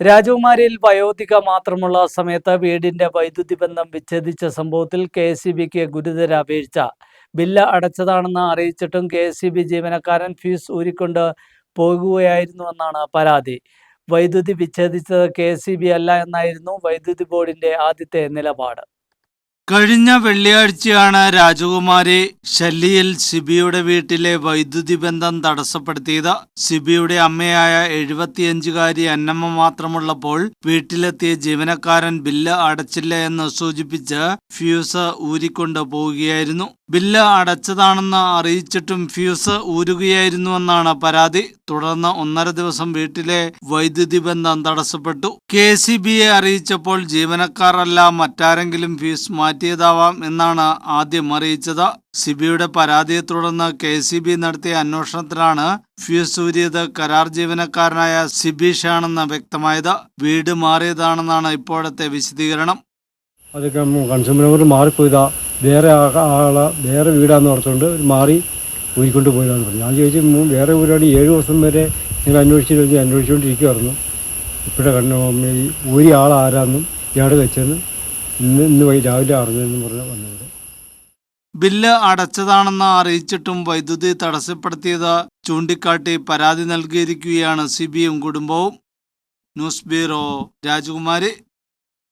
രാജകുമാരിയിൽ വയോധിക മാത്രമുള്ള സമയത്ത് വീടിന്റെ വൈദ്യുതി ബന്ധം വിച്ഛേദിച്ച സംഭവത്തിൽ കെ എസ് ഗുരുതര വീഴ്ച. ബില്ല് അടച്ചതാണെന്ന് അറിയിച്ചിട്ടും കെ എസ് ജീവനക്കാരൻ ഫീസ് ഊരിക്കൊണ്ട് പോകുകയായിരുന്നുവെന്നാണ് പരാതി. വൈദ്യുതി വിച്ഛേദിച്ചത് കെ എസ് അല്ല എന്നായിരുന്നു വൈദ്യുതി ബോർഡിന്റെ ആദ്യത്തെ നിലപാട്. കഴിഞ്ഞ വെള്ളിയാഴ്ചയാണ് രാജകുമാരി ഷല്ലിയിൽ സിബിയുടെ വീട്ടിലെ വൈദ്യുതി ബന്ധം തടസ്സപ്പെടുത്തിയത്. സിബിയുടെ അമ്മയായ എഴുപത്തിയഞ്ചുകാരി അന്നമ്മ മാത്രമുള്ളപ്പോൾ വീട്ടിലെത്തിയ ജീവനക്കാരൻ ബില്ല് അടച്ചില്ല എന്ന് സൂചിപ്പിച്ച് ഫ്യൂസ് ഊരിക്കൊണ്ട് പോവുകയായിരുന്നു. ബില്ല് അടച്ചതാണെന്ന് അറിയിച്ചിട്ടും ഫ്യൂസ് ഊരുകയായിരുന്നുവെന്നാണ് പരാതി. തുടർന്ന് ഒന്നര ദിവസം വീട്ടിലെ വൈദ്യുതി ബന്ധം തടസ്സപ്പെട്ടു. കെ സി ബിയെ അറിയിച്ചപ്പോൾ ജീവനക്കാരല്ല മറ്റാരെങ്കിലും ഫ്യൂസ് മാറ്റിയതാവാം എന്നാണ് ആദ്യം അറിയിച്ചത്. സിബിയുടെ പരാതിയെ തുടർന്ന് കെ സി ബി നടത്തിയ അന്വേഷണത്തിലാണ് ഫ്യൂസ് ഊരിയത് കരാർ ജീവനക്കാരനായ സിബീഷാണെന്ന് വ്യക്തമായത്. വീട് മാറിയതാണെന്നാണ് ഇപ്പോഴത്തെ വിശദീകരണം. അതൊക്കെ കൺസ്യൂമർ മാറിപ്പോയതാ. വേറെ ആളെ വേറെ വീടാന്ന് ഓർത്തുകൊണ്ട് മാറി ഊരിക്കൊണ്ട് പോയതാന്ന് പറഞ്ഞു. ഞാൻ ചോദിച്ചു "മൂ- വേറെ ഊരാണ് ഏഴ് ദിവസം വരെ നിങ്ങൾ അന്വേഷിച്ചിട്ട് വെച്ച് അന്വേഷിച്ചുകൊണ്ടിരിക്കുമായിരുന്നു ഇപ്പോഴെ കണ്ണു ഈ ഊരി ആളാരാന്നും ഇയാൾ വെച്ചെന്ന് ഇന്ന് ഇന്ന് വൈ രാവിലെ അറിഞ്ഞതെന്ന് പറഞ്ഞ് വന്നത്. ബില്ല് അടച്ചതാണെന്ന് അറിയിച്ചിട്ടും വൈദ്യുതി തടസ്സപ്പെടുത്തിയത് ചൂണ്ടിക്കാട്ടി പരാതി നൽകിയിരിക്കുകയാണ് സിബിയും കുടുംബവും. ന്യൂസ് ബ്യൂറോ രാജകുമാരി.